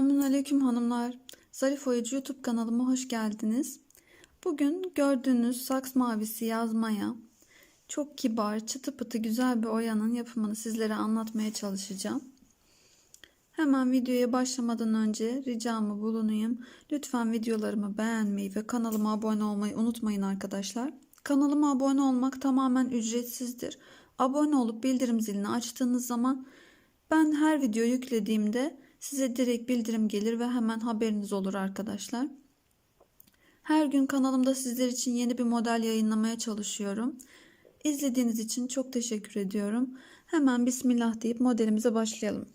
Selamünaleyküm hanımlar. Zarif Oyacı YouTube kanalıma hoş geldiniz. Bugün gördüğünüz saks mavisi yazmaya çok kibar, çıtı pıtı güzel bir oyanın yapımını sizlere anlatmaya çalışacağım. Hemen videoya başlamadan önce ricamı bulunayım. Lütfen videolarımı beğenmeyi ve kanalıma abone olmayı unutmayın arkadaşlar. Kanalıma abone olmak tamamen ücretsizdir. Abone olup bildirim zilini açtığınız zaman ben her video yüklediğimde size direkt bildirim gelir ve hemen haberiniz olur arkadaşlar. Her gün kanalımda sizler için yeni bir model yayınlamaya çalışıyorum. İzlediğiniz için çok teşekkür ediyorum. Hemen bismillah deyip modelimize başlayalım.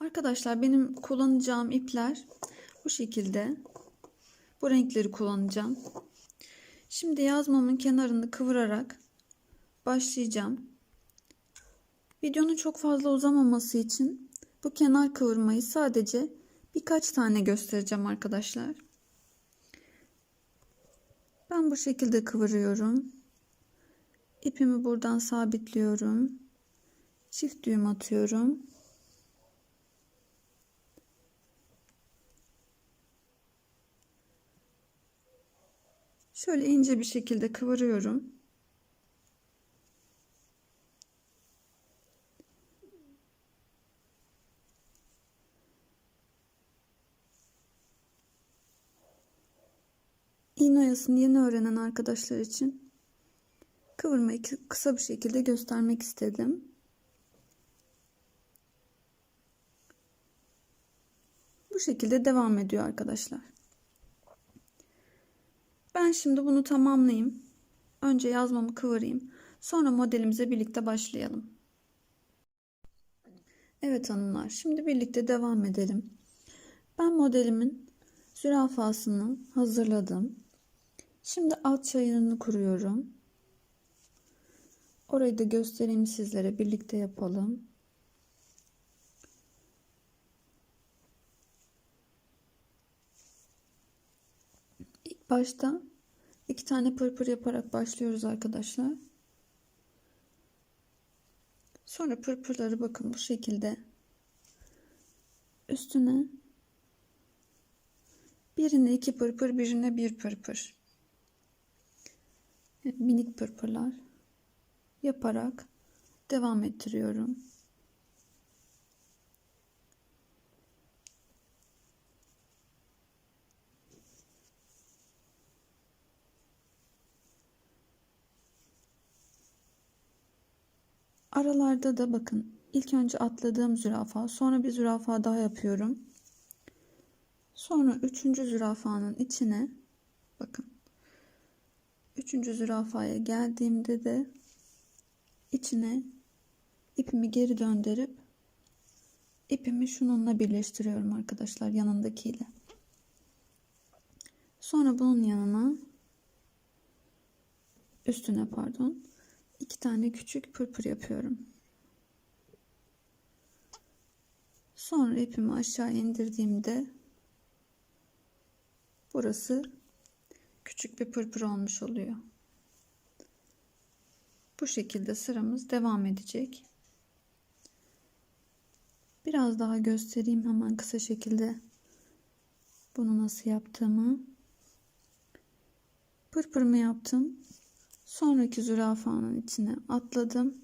Arkadaşlar benim kullanacağım ipler bu şekilde. Bu renkleri kullanacağım. Şimdi yazmamın kenarını kıvırarak başlayacağım. Videonun çok fazla uzamaması için bu kenar kıvırmayı sadece birkaç tane göstereceğim arkadaşlar. Ben bu şekilde kıvırıyorum. İpimi buradan sabitliyorum. Çift düğüm atıyorum. Şöyle ince bir şekilde kıvırıyorum. Oyasını yeni öğrenen arkadaşlar için kıvırmayı kısa bir şekilde göstermek istedim. Bu şekilde devam ediyor arkadaşlar. Ben şimdi bunu tamamlayayım. Önce yazmamı kıvırayım. Sonra modelimize birlikte başlayalım. Evet hanımlar şimdi birlikte devam edelim. Ben modelimin zürafasını hazırladım. Şimdi alt çayırını kuruyorum. Orayı da göstereyim sizlere. Birlikte yapalım. İlk başta iki tane pırpır yaparak başlıyoruz arkadaşlar. Sonra pırpırları bakın bu şekilde üstüne birine iki pırpır birine bir pırpır minik pırpırlar yaparak devam ettiriyorum. Aralarda da bakın ilk önce atladığım zürafa sonra bir zürafa daha yapıyorum. Sonra üçüncü zürafanın içine bakın Üçüncü zürafaya geldiğimde de içine ipimi geri döndürüp ipimi şununla birleştiriyorum arkadaşlar yanındakiyle. Sonra bunun yanına üstüne pardon iki tane küçük pırpır yapıyorum. Sonra ipimi aşağı indirdiğimde burası küçük bir pırpır olmuş oluyor. Bu şekilde sıramız devam edecek. Biraz daha göstereyim hemen kısa şekilde bunu nasıl yaptığımı. Pırpırımı yaptım. Sonraki zürafanın içine atladım.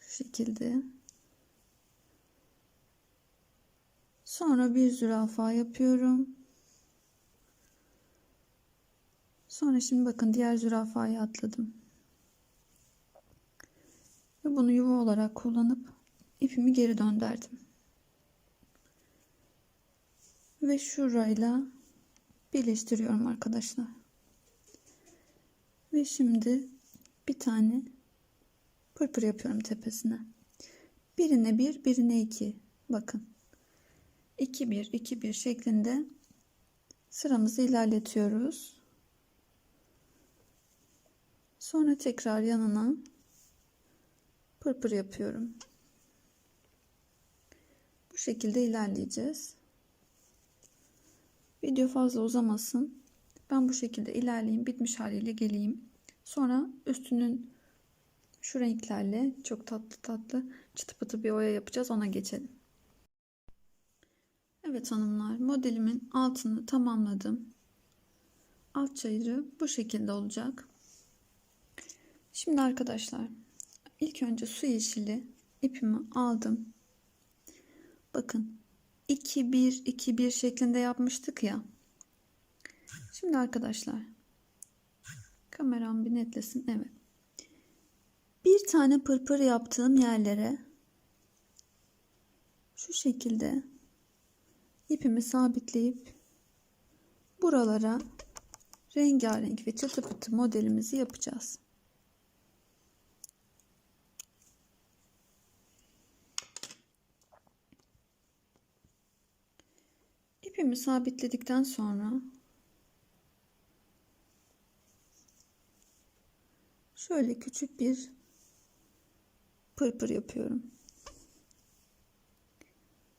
Şu şekilde. Sonra bir zürafa yapıyorum. Sonra şimdi bakın diğer zürafayı atladım. Ve bunu yuva olarak kullanıp ipimi geri döndürdüm. Ve şurayla birleştiriyorum arkadaşlar. Ve şimdi bir tane pırpır yapıyorum tepesine. Birine bir, birine iki. Bakın. 2 1 2 1 şeklinde sıramızı ilerletiyoruz. Sonra tekrar yanına pırpır yapıyorum. Bu şekilde ilerleyeceğiz. Video fazla uzamasın. Ben bu şekilde ilerleyeyim. Bitmiş haliyle geleyim. Sonra üstünün Şu renklerle çok tatlı tatlı çıtı pıtı bir oya yapacağız. Ona geçelim. Evet hanımlar modelimin altını tamamladım. Alt çayırı bu şekilde olacak. Şimdi arkadaşlar ilk önce su yeşili ipimi aldım. Bakın 2 1 2 1 şeklinde yapmıştık ya. Şimdi arkadaşlar kameram bir netlesin. Evet. Bir tane pırpır yaptığım yerlere şu şekilde ipimi sabitleyip buralara rengarenk ve çıtı pıtı modelimizi yapacağız. İpimi sabitledikten sonra şöyle küçük bir pırpır yapıyorum.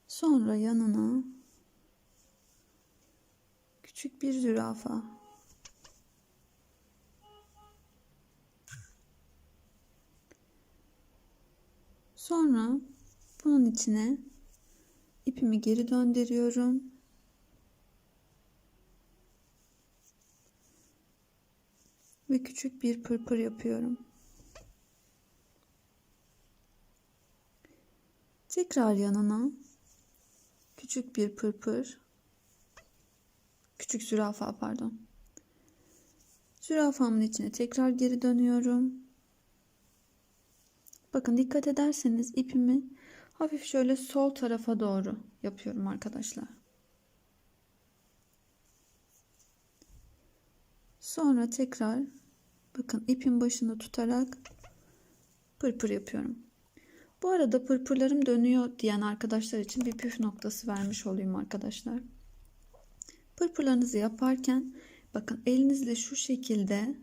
Sonra yanına küçük bir zürafa. Sonra bunun içine ipimi geri döndürüyorum. Ve küçük bir pırpır yapıyorum. Tekrar yanına küçük bir pırpır küçük zürafa pardon. Zürafamın içine tekrar geri dönüyorum. Bakın dikkat ederseniz ipimi hafif şöyle sol tarafa doğru yapıyorum arkadaşlar. Sonra tekrar bakın ipin başını tutarak pırpır yapıyorum. Bu arada pırpırlarım dönüyor diyen arkadaşlar için bir püf noktası vermiş olayım arkadaşlar. Pırpırlarınızı yaparken bakın elinizle şu şekilde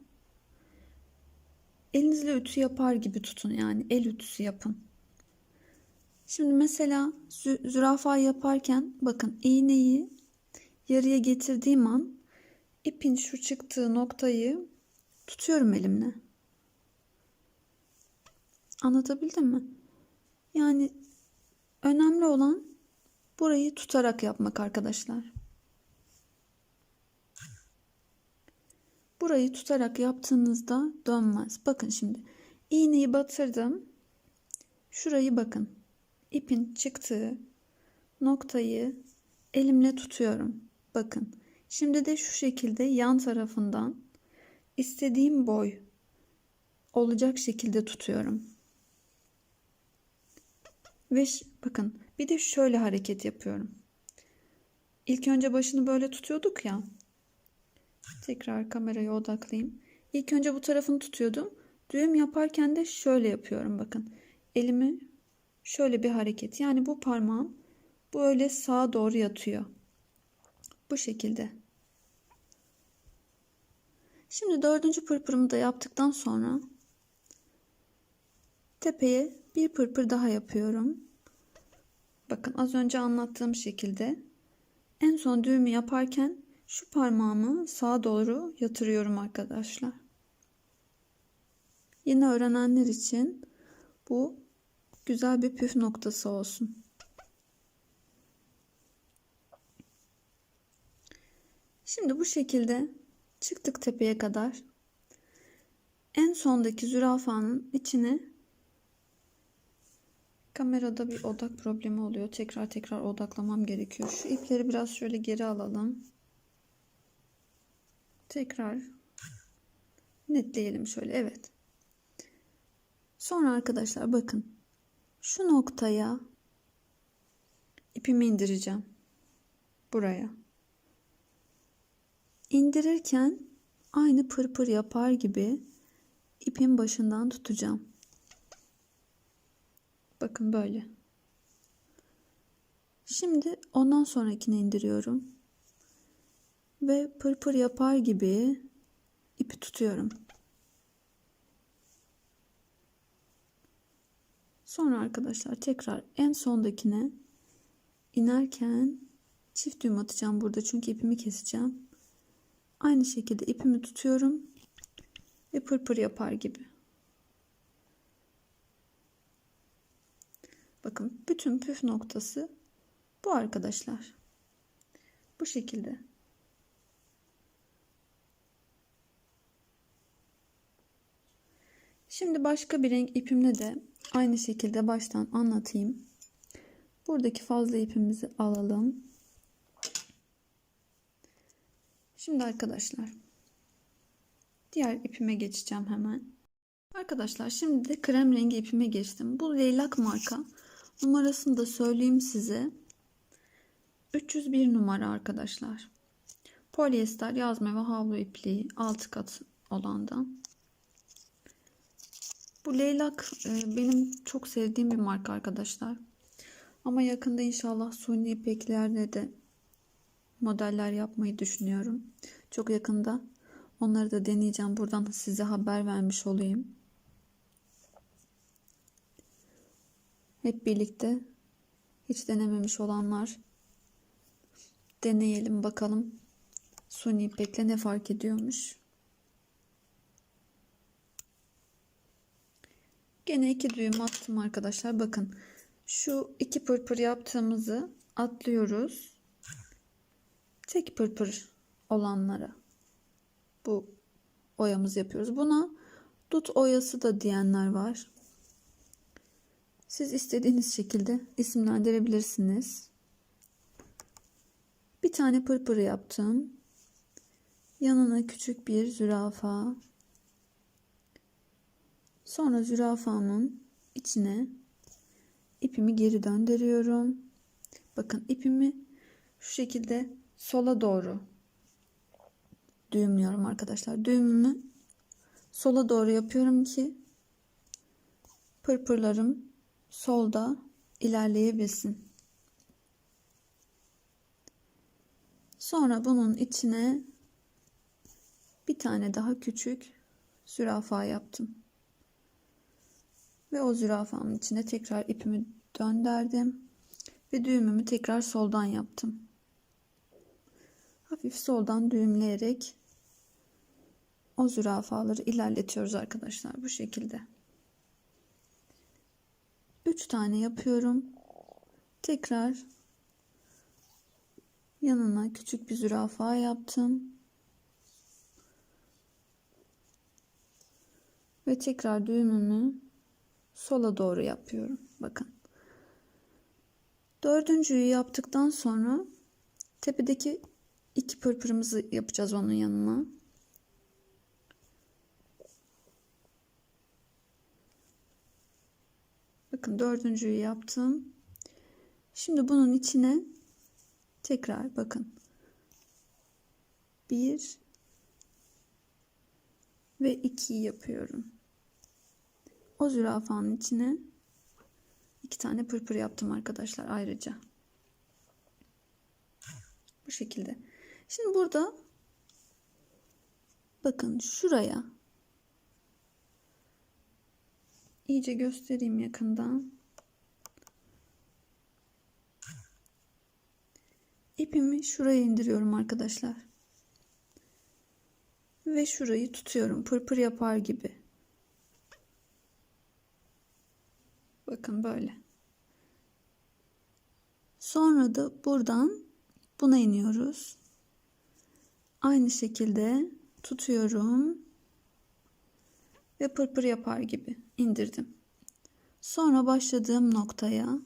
elinizle ütü yapar gibi tutun yani el ütüsü yapın. Şimdi mesela zü zürafa yaparken bakın iğneyi yarıya getirdiğim an ipin şu çıktığı noktayı tutuyorum elimle. Anlatabildim mi? Yani önemli olan burayı tutarak yapmak arkadaşlar. Burayı tutarak yaptığınızda dönmez. Bakın şimdi iğneyi batırdım. Şurayı bakın. İpin çıktığı noktayı elimle tutuyorum. Bakın. Şimdi de şu şekilde yan tarafından istediğim boy olacak şekilde tutuyorum. Ve bakın bir de şöyle hareket yapıyorum. İlk önce başını böyle tutuyorduk ya. Tekrar kameraya odaklayayım. İlk önce bu tarafını tutuyordum. Düğüm yaparken de şöyle yapıyorum bakın. Elimi şöyle bir hareket. Yani bu parmağım böyle sağa doğru yatıyor. Bu şekilde. Şimdi dördüncü pırpırımı da yaptıktan sonra tepeye bir pırpır daha yapıyorum. Bakın az önce anlattığım şekilde en son düğümü yaparken şu parmağımı sağa doğru yatırıyorum arkadaşlar. Yeni öğrenenler için bu güzel bir püf noktası olsun. Şimdi bu şekilde çıktık tepeye kadar. En sondaki zürafanın içine kamerada bir odak problemi oluyor. Tekrar tekrar odaklamam gerekiyor. Şu ipleri biraz şöyle geri alalım. Tekrar netleyelim şöyle. Evet. Sonra arkadaşlar bakın. Şu noktaya ipimi indireceğim. Buraya. İndirirken aynı pırpır yapar gibi ipin başından tutacağım. Bakın böyle. Şimdi ondan sonrakini indiriyorum ve pırpır yapar gibi ipi tutuyorum. Sonra arkadaşlar tekrar en sondakine inerken çift düğüm atacağım burada çünkü ipimi keseceğim. Aynı şekilde ipimi tutuyorum ve pırpır yapar gibi. Bakın bütün püf noktası bu arkadaşlar. Bu şekilde. Şimdi başka bir renk ipimle de aynı şekilde baştan anlatayım. Buradaki fazla ipimizi alalım. Şimdi arkadaşlar diğer ipime geçeceğim hemen. Arkadaşlar şimdi de krem rengi ipime geçtim. Bu leylak marka. Numarasını da söyleyeyim size. 301 numara arkadaşlar. Polyester yazma ve havlu ipliği 6 kat olandan. Bu leylak e, benim çok sevdiğim bir marka arkadaşlar. Ama yakında inşallah suni ipeklerle de modeller yapmayı düşünüyorum. Çok yakında onları da deneyeceğim. Buradan size haber vermiş olayım. Hep birlikte hiç denememiş olanlar deneyelim bakalım. Suni ipekle ne fark ediyormuş. Gene iki düğüm attım arkadaşlar. Bakın şu iki pırpır yaptığımızı atlıyoruz. Tek pırpır olanlara bu oyamızı yapıyoruz. Buna dut oyası da diyenler var. Siz istediğiniz şekilde isimlendirebilirsiniz. Bir tane pırpır yaptım. Yanına küçük bir zürafa. Sonra zürafamın içine ipimi geri döndürüyorum. Bakın ipimi şu şekilde sola doğru düğümlüyorum arkadaşlar. Düğümümü sola doğru yapıyorum ki pırpırlarım solda ilerleyebilsin. Sonra bunun içine bir tane daha küçük zürafa yaptım. Ve o zürafamın içine tekrar ipimi döndürdüm. Ve düğümümü tekrar soldan yaptım. Hafif soldan düğümleyerek o zürafaları ilerletiyoruz arkadaşlar bu şekilde. 3 tane yapıyorum. Tekrar yanına küçük bir zürafa yaptım. Ve tekrar düğümümü sola doğru yapıyorum. Bakın. Dördüncüyü yaptıktan sonra tepedeki iki pırpırımızı yapacağız onun yanına. Bakın dördüncüyü yaptım. Şimdi bunun içine tekrar bakın. Bir ve iki yapıyorum. O zürafanın içine iki tane pırpır yaptım arkadaşlar ayrıca. Bu şekilde. Şimdi burada bakın şuraya iyice göstereyim yakından. İpimi şuraya indiriyorum arkadaşlar. Ve şurayı tutuyorum pırpır yapar gibi. Bakın böyle. Sonra da buradan buna iniyoruz. Aynı şekilde tutuyorum ve pırpır yapar gibi indirdim. Sonra başladığım noktaya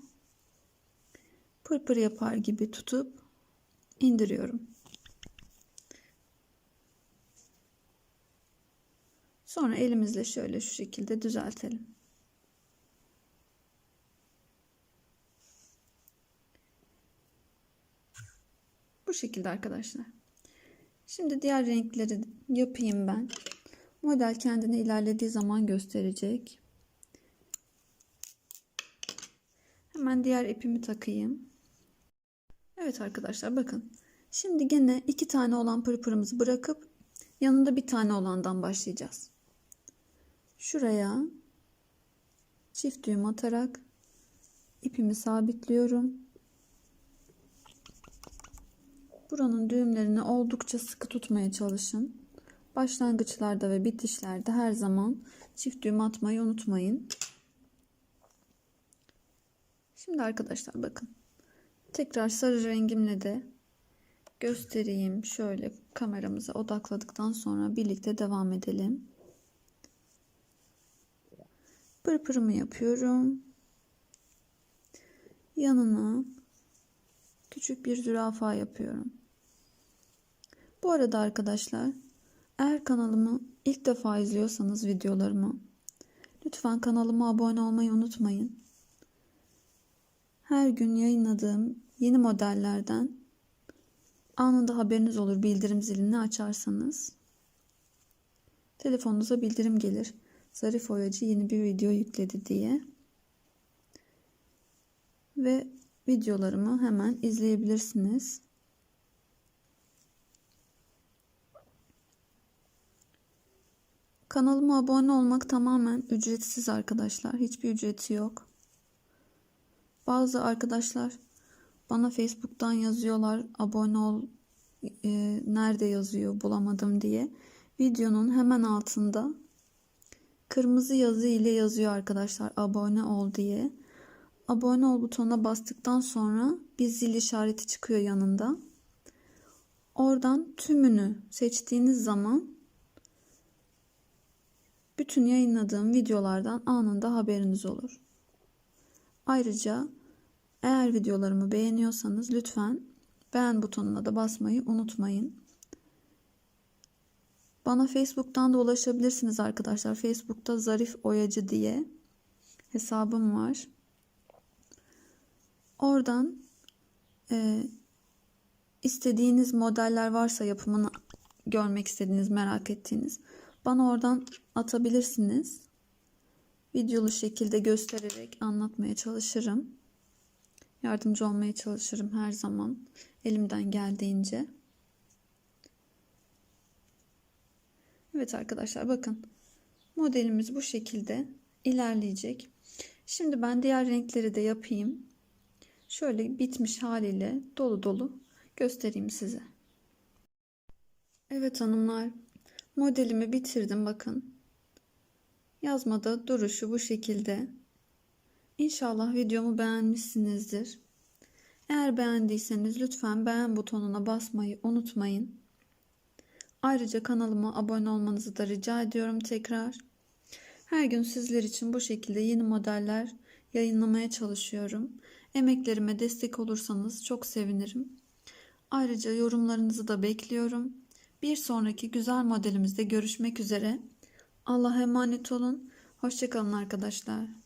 pırpır yapar gibi tutup indiriyorum. Sonra elimizle şöyle şu şekilde düzeltelim. Bu şekilde arkadaşlar. Şimdi diğer renkleri yapayım ben. Model kendini ilerlediği zaman gösterecek. Hemen diğer ipimi takayım. Evet arkadaşlar bakın. Şimdi gene iki tane olan pırpırımızı bırakıp yanında bir tane olandan başlayacağız. Şuraya çift düğüm atarak ipimi sabitliyorum. Buranın düğümlerini oldukça sıkı tutmaya çalışın. Başlangıçlarda ve bitişlerde her zaman çift düğüm atmayı unutmayın. Şimdi arkadaşlar bakın. Tekrar sarı rengimle de göstereyim. Şöyle kameramıza odakladıktan sonra birlikte devam edelim. Pırpırımı yapıyorum. Yanına küçük bir zürafa yapıyorum. Bu arada arkadaşlar eğer kanalımı ilk defa izliyorsanız videolarımı lütfen kanalıma abone olmayı unutmayın. Her gün yayınladığım yeni modellerden anında haberiniz olur bildirim zilini açarsanız. Telefonunuza bildirim gelir. Zarif Oyacı yeni bir video yükledi diye. Ve videolarımı hemen izleyebilirsiniz. Kanalıma abone olmak tamamen ücretsiz arkadaşlar. Hiçbir ücreti yok. Bazı arkadaşlar bana Facebook'tan yazıyorlar abone ol e, nerede yazıyor bulamadım diye. Videonun hemen altında kırmızı yazı ile yazıyor arkadaşlar abone ol diye. Abone ol butonuna bastıktan sonra bir zil işareti çıkıyor yanında. Oradan tümünü seçtiğiniz zaman bütün yayınladığım videolardan anında haberiniz olur. Ayrıca eğer videolarımı beğeniyorsanız lütfen beğen butonuna da basmayı unutmayın. Bana Facebook'tan da ulaşabilirsiniz arkadaşlar. Facebook'ta Zarif Oyacı diye hesabım var. Oradan e, istediğiniz modeller varsa yapımını görmek istediğiniz, merak ettiğiniz bana oradan atabilirsiniz. Videolu şekilde göstererek anlatmaya çalışırım. Yardımcı olmaya çalışırım her zaman elimden geldiğince. Evet arkadaşlar bakın modelimiz bu şekilde ilerleyecek. Şimdi ben diğer renkleri de yapayım. Şöyle bitmiş haliyle dolu dolu göstereyim size. Evet hanımlar modelimi bitirdim bakın. Yazmada duruşu bu şekilde. İnşallah videomu beğenmişsinizdir. Eğer beğendiyseniz lütfen beğen butonuna basmayı unutmayın. Ayrıca kanalıma abone olmanızı da rica ediyorum tekrar. Her gün sizler için bu şekilde yeni modeller yayınlamaya çalışıyorum. Emeklerime destek olursanız çok sevinirim. Ayrıca yorumlarınızı da bekliyorum. Bir sonraki güzel modelimizde görüşmek üzere. Allah'a emanet olun. Hoşçakalın arkadaşlar.